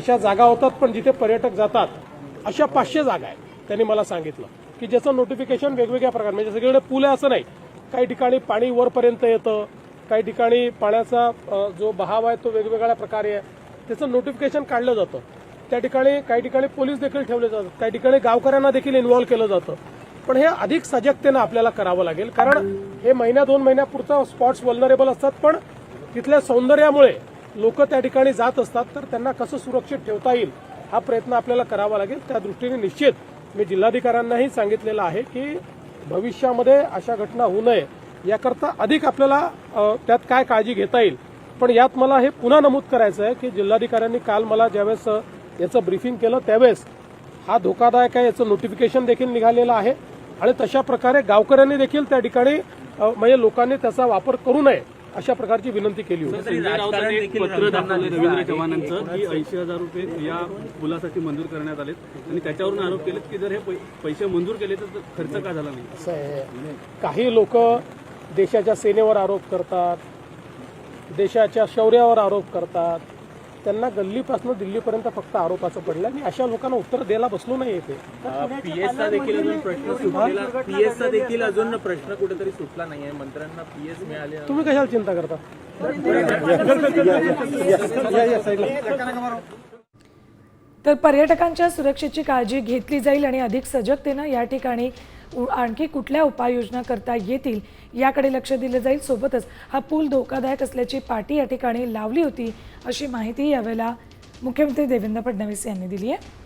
अशा जागा होतात पण जिथे पर्यटक जातात अशा पाचशे जागा आहेत. त्यांनी मला सांगितलं की ज्याचं नोटिफिकेशन वेगवेगळ्या प्रकार म्हणजे सगळीकडे पूल आहे असं नाही. काही ठिकाणी पाणी वरपर्यंत येतं काही ठिकाणी पाण्याचा जो बहाव आहे तो वेगवेगळ्या प्रकारे आहे. त्याचं नोटिफिकेशन काढलं जातं. त्या ठिकाणी काही ठिकाणी पोलीस देखील ठेवले जातात. काही ठिकाणी गावकऱ्यांना देखील इन्व्हॉल्व्ह केलं जातं. पण हे अधिक सजगतेनं आपल्याला करावं लागेल. कारण हे महिन्या दोन महिन्यापुरतं स्पॉट्स वल्नरेबल असतात पण तिथल्या सौंदर्यामुळे लोक त्या ठिकाणी जात असतात तर त्यांना कसं सुरक्षित ठेवता येईल हा प्रयत्न आपल्याला करावा लागेल. त्या दृष्टीने निश्चित मी जिल्हाधिकाऱ्यांनाही सांगितलेलं आहे की भविष्यामध्ये अशा घटना होऊ नये. याकरता अधिक आपल्याला त्यात काय काळजी घेता येईल. पण यात मला हे पुन्हा नमूद करायचं आहे की जिल्हाधिकाऱ्यांनी काल मला ज्यावेळेस याचं ब्रीफिंग केलं त्यावेळेस हा धोकादायक आहे याचं नोटिफिकेशन देखील निघालेलं आहे. आणि तशा प्रकारे गावकऱ्यांनी देखील त्या ठिकाणी म्हणजे लोकांनी त्याचा वापर करू नये. अशा प्रकारची विनंती केली होती. पत्र दाखवलं रवींद्र चव्हाणांचं की ऐंशी हजार रुपये या पुलासाठी मंजूर करण्यात आलेत आणि त्याच्यावरून आरोप केलेत की जर हे पै- पैसे मंजूर केले तर खर्च का झाला नाही? काही लोक देशाच्या सेनेवर आरोप करतात देशाच्या शौर्यावर आरोप करतात. त्यांना गल्लीपासून दिल्लीपर्यंत फक्त आरोपाचं पडलं आणि अशा लोकांना उत्तर द्यायला बसलो नाही येते पीएसचा देखील अजून प्रश्न सुटलेला पीएसचा देखील अजून प्रश्न कुठेतरी सुटला नाहीये मंत्र्यांना पीएस मिळाले तुम्ही कशाला चिंता करता तर पर्यटकांच्या सुरक्षेची काळजी घेतली जाईल आणि अधिक सजगतेनं या ठिकाणी उ- आणखी कुठल्या उपाययोजना करता येतील याकडे लक्ष दिलं जाईल. सोबतच हा पूल धोकादायक असल्याची पाटी या ठिकाणी लावली होती अशी माहिती यावेळेला मुख्यमंत्री देवेंद्र फडणवीस यांनी दिली आहे.